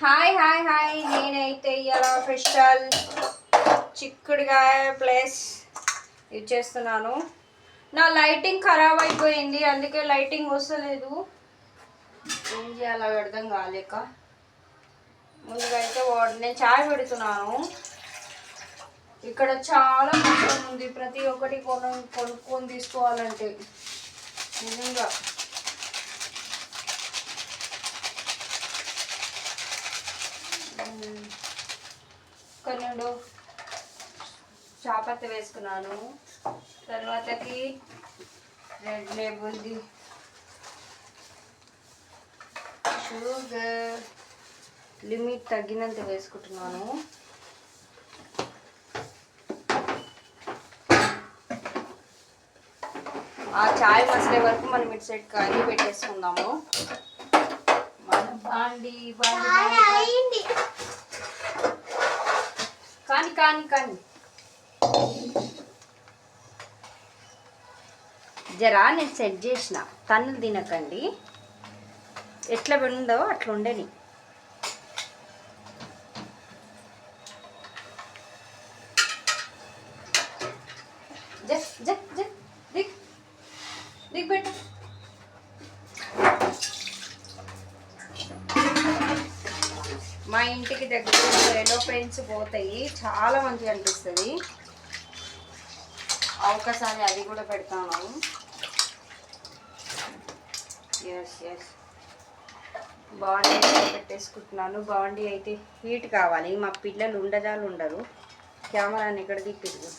Hi hi hi నేనైతే ఇలా special చిక్కుడుగాయ ప్లస్ ఇది చేస్తున్నాను. నా లైటింగ్ ఖరాబ్ అయిపోయింది అందుకే లైటింగ్ వస్తలేదు. ఏం చేయాలో అర్థం కాలేక. ముందుగా అయితే నేను చాయ్ పెడుతున్నాను. ఇక్కడ చాలా కష్టం ఉంది. ప్రతి ఒక్కటి కొను కొనుక్కొని తీసుకోవాలంటే. నిజంగా. కొన్నిండు చాపత్తి వేసుకున్నాను. తర్వాతకి రెడ్ లేబుల్ది షుగర్ లిమిట్ తగ్గినంత వేసుకుంటున్నాను. ఆ చాయ్ మసలే వరకు మనం ఇటు సైడ్ కర్రీ పెట్టేసుకుందాము. మన బాండి బాండి కానీ కానీ కానీ. జరా నేను సెట్ చేసిన. తన్నులు తినకండి. ఎట్లా ఉందో అట్లా ఉండని. దగ్గర ఎల్లో పెయింట్స్ పోతాయి. చాలా మంచిగా అనిపిస్తుంది. ఒకసారి అది కూడా పెడతాను. ఎస్ ఎస్ బాండీ అయితే పెట్టేసుకుంటున్నాను. బాండీ అయితే హీట్ కావాలి. మా పిల్లలు ఉండజాలు ఉండరు. కెమెరాని ఎక్కడ తిప్పిరు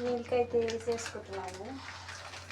మిల్క్ అయితే వేసేసుకుంటున్నాను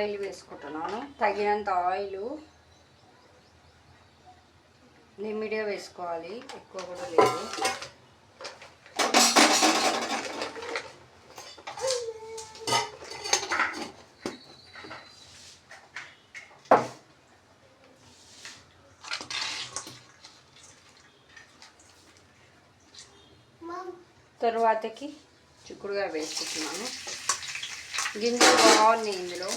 ఆయిల్ వేసుకుంటున్నాను. తగినంత ఆయిల్ లిమిట్గా వేసుకోవాలి. ఎక్కువ కూడా లేదు. తరువాతకి చిక్కుడుగా వేసుకుంటున్నాను. గింజలు బాగున్నాయి ఇందులో.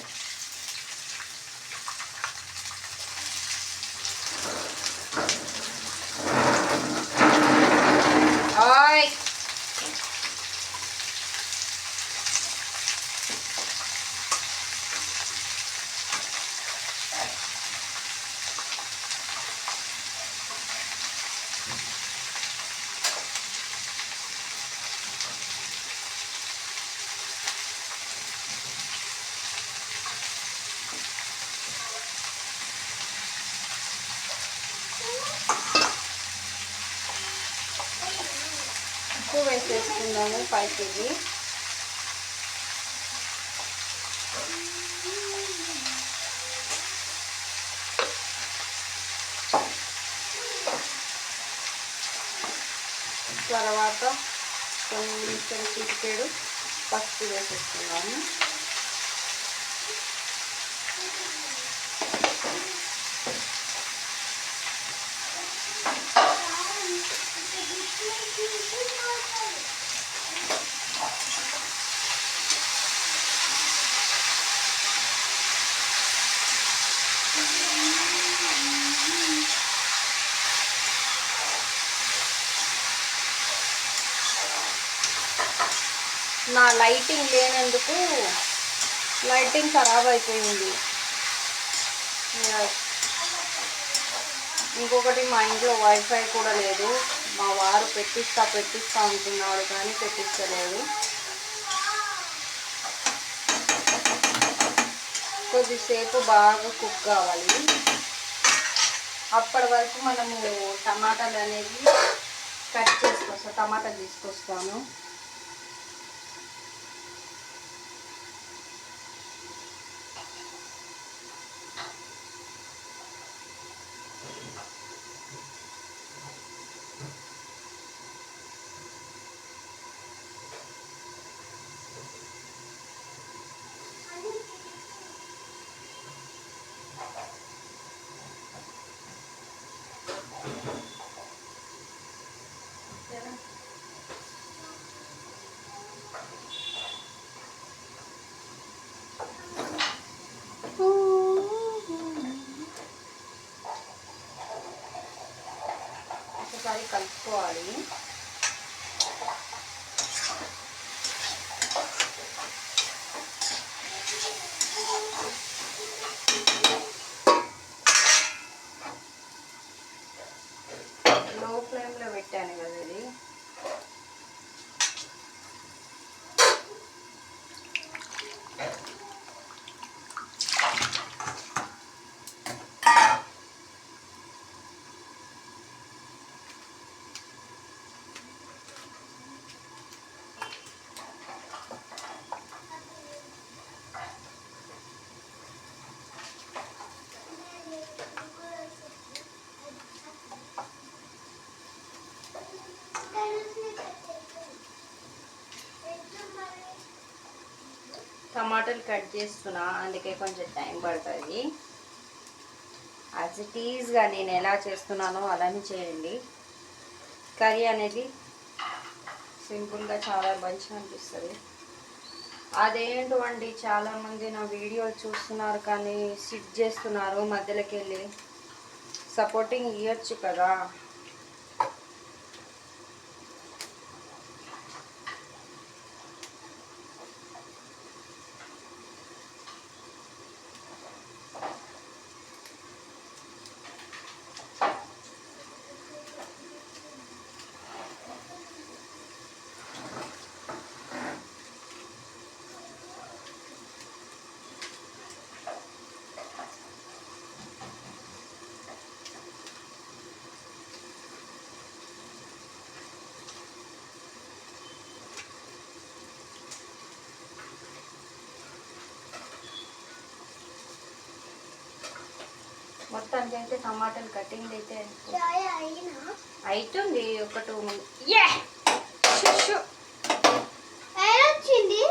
పసుపు వేసేసుకుందాము ఫైవ్ కేజీ. తర్వాత కొంచెం చిటికేడు పసుపు వేసేసుకున్నాము నా లైటింగ్ లేనందుకు లైటింగ్ ఖరాబ్ అయిపోయింది. ఇంకొకటి మా ఇంట్లో వైఫై కూడా లేదు. మా వారు పెట్టిస్తా పెట్టిస్తా అంటున్నాడు కానీ పెట్టించలేదు. కొద్దిసేపు బాగా కుక్ కావాలి. అప్పటి వరకు మనము టమాటాలు అనేది కట్ చేసుకొస్తాం టమాటా తీసుకొస్తాను. ఒకసారి కలుపుకోవాలి లో ఫ్లేమ్లో పెట్టాను కదా ఇది టమాటాలు కట్ చేస్తున్నా అందుకే కొంచెం టైం పడుతుంది. యాజ్ ఇట్ ఈజ్గా నేను ఎలా చేస్తున్నానో అలానే చేయండి. కర్రీ అనేది సింపుల్గా చాలా మంచిగా అనిపిస్తుంది. అదేంటండి చాలామంది నా వీడియో చూస్తున్నారు కానీ సిట్ చేస్తున్నారు మధ్యలోకి వెళ్ళి సపోర్టింగ్ ఇవ్వచ్చు కదా. మొత్తానికి అయితే టమాటాలు కటింగ్ అయితే అవుతుంది ఒక టూ యే! షు ఏలొచ్చింది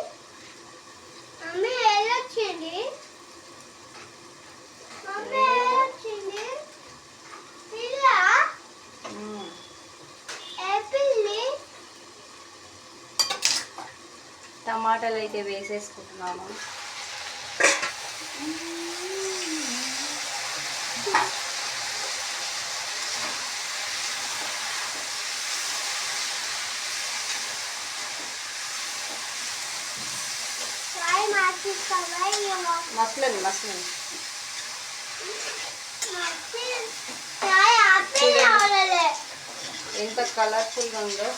మమ్మీ మసలండి మసలండి ఎంత కలర్ఫుల్గా ఉందో.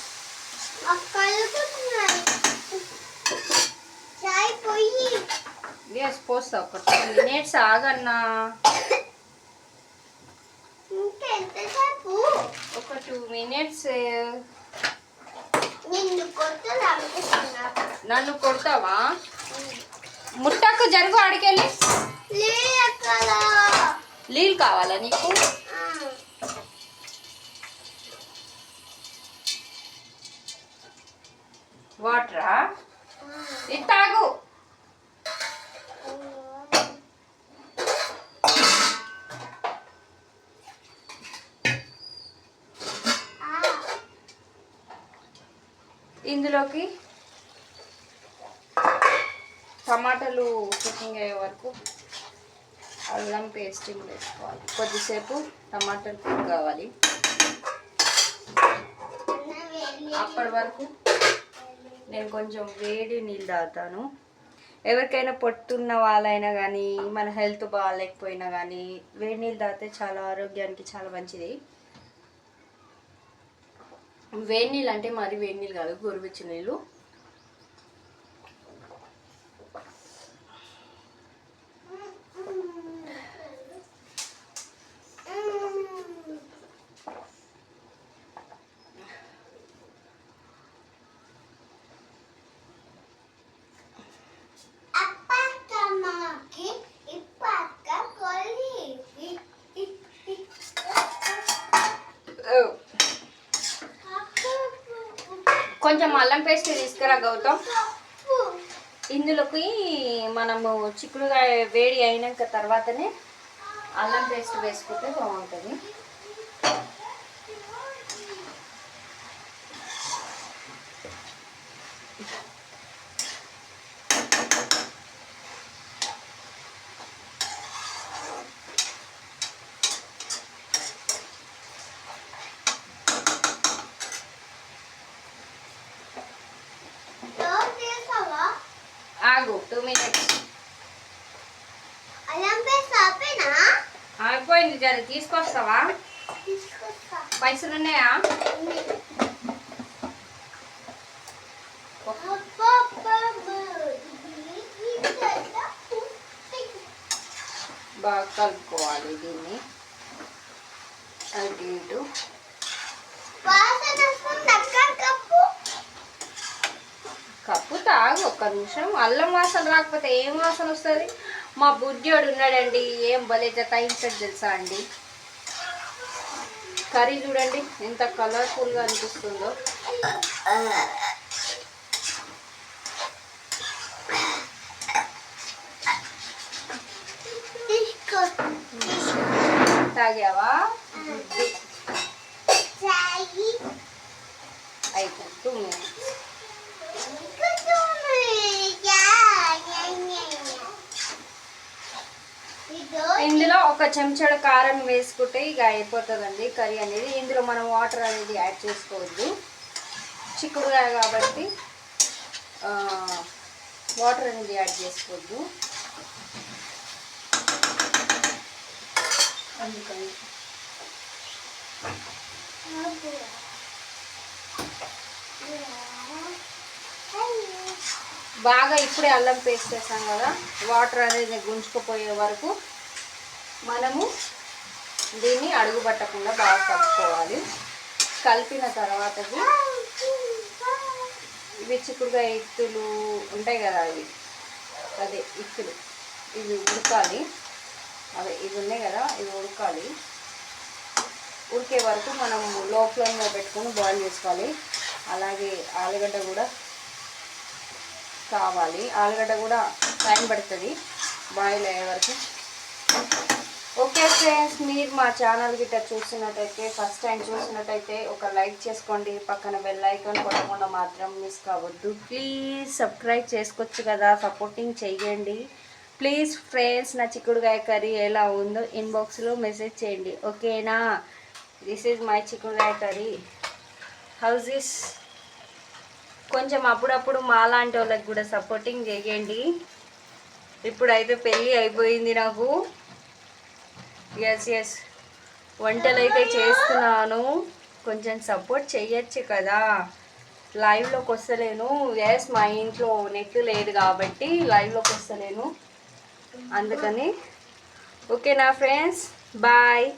చాయ్ ఎస్ పోస్తా ఒక టూ మినిట్స్ ఆగన్నా. ఒక టూ మినిట్స్ నిన్ను కొడతావా? ముట్టకు జరుగు ఆడికెళ్ళి. లేదా నీళ్ళు కావాలా నీకు వాటరా ఇది తాగు ఇందులోకి టమాటాలు కుకింగ్ అయ్యే వరకు అల్లం పేస్టింగ్ వేసుకోవాలి. కొద్దిసేపు టమాటాలు కుక్ కావాలి. అప్పటి వరకు నేను కొంచెం వేడి నీళ్ళు తాగుతాను. ఎవరికైనా పొట్టున్న వాళ్ళైనా కానీ మన హెల్త్ బాగాలేకపోయినా కానీ వేడి నీళ్ళు తాగితే చాలా ఆరోగ్యానికి చాలా మంచిది. వేడి నీళ్ళు అంటే మరి వేడి నీళ్ళు కాదు గోరువెచ్చని నీళ్ళు. కొంచెం అల్లం పేస్ట్ తీసుకురా గౌతమ్. ఇందులోకి మనము చిక్కుడుగా వేడి అయినాక తర్వాతనే అల్లం పేస్ట్ వేసుకుంటే బాగుంటుంది తీసావా ఆగు టూ మినిట్స్ అల్లం పేస్ట్ ఆపేనా అయిపోయింది జరి తీసుకొస్తావా? పైసలు ఉన్నాయా బాగా కలుపుకోవాలి దీన్ని. అటు ఇటు. కప్పు తాగు ఒక్క నిమిషం. అల్లం వాసన రాకపోతే ఏం వాసన వస్తుంది? మా బుడ్డోడు ఉన్నాడండి ఏం భలే జతాయించాడు తెలుసా అండి? కర్రీ చూడండి ఎంత కలర్ఫుల్గా అనిపిస్తుందో తాగావా గుడ్డు అయిపోయి టూ మినిట్స్ ఇందులో కొంచెం కారం వేసుకుంటే ఇక అయిపోతుందండి. కర్రీ అనేది ఇందులో మనం వాటర్ అనేది యాడ్ చేసుకోవద్దు. చిక్కుడుకాయ కాబట్టి వాటర్ అనేది యాడ్ చేసుకోవద్దు. అందుకని. బాగా ఇప్పుడే అల్లం పేస్ట్ చేసాం కదా. వాటర్ అనేది గుంజుకుపోయే వరకు మనము దీన్ని అడుగు పట్టకుండా బాగా కలుపుకోవాలి. కలిపిన తర్వాతకి ఇవి చిక్కుడుగా ఇత్తులు ఉంటాయి కదా అవి. అదే ఇత్తులు. ఇవి ఉడకాలి. అదే ఇవి ఉన్నాయి కదా ఇవి ఉడకాలి. ఉడికే వరకు మనం లో ఫ్లేమ్లో పెట్టుకొని బాయిల్ చేసుకోవాలి. అలాగే ఆలుగడ్డ కూడా కావాలి. ఆలుగడ్డ కూడా టైం పడుతుంది. బాయిల్ అయ్యే వరకు ఓకే ఫ్రెండ్స్ మీరు మా ఛానల్ గిట్ట చూసినట్టయితే ఫస్ట్ టైం చూసినట్టయితే ఒక లైక్ చేసుకోండి. పక్కన బెల్ ఐకాన్ కొట్టకుండా మాత్రం మిస్ కావద్దు. ప్లీజ్ సబ్స్క్రైబ్ చేసుకోవచ్చు కదా సపోర్టింగ్ చేయండి ప్లీజ్ ఫ్రెండ్స్ నా చిక్కుడుగాయ కర్రీ ఎలా ఉందో ఇన్బాక్స్లో మెసేజ్ చేయండి. ఓకేనా? దిస్ ఈజ్ మై చిక్కుడుగాయ కర్రీ. హౌస్ ఇస్ కొంచెం అప్పుడప్పుడు మాలాంటి వాళ్ళకి కూడా సపోర్టింగ్ చేయండి ఇప్పుడైతే పెళ్ళి అయిపోయింది నాకు. ఎస్ ఎస్ వంటలు అయితే చేస్తున్నాను. కొంచెం సపోర్ట్ చేయొచ్చు కదా. లైవ్లోకి వస్తలేను. ఎస్ మా ఇంట్లో నెట్ లేదు కాబట్టి లైవ్లోకి వస్తలేను. అందుకని. ఓకే నా ఫ్రెండ్స్ బాయ్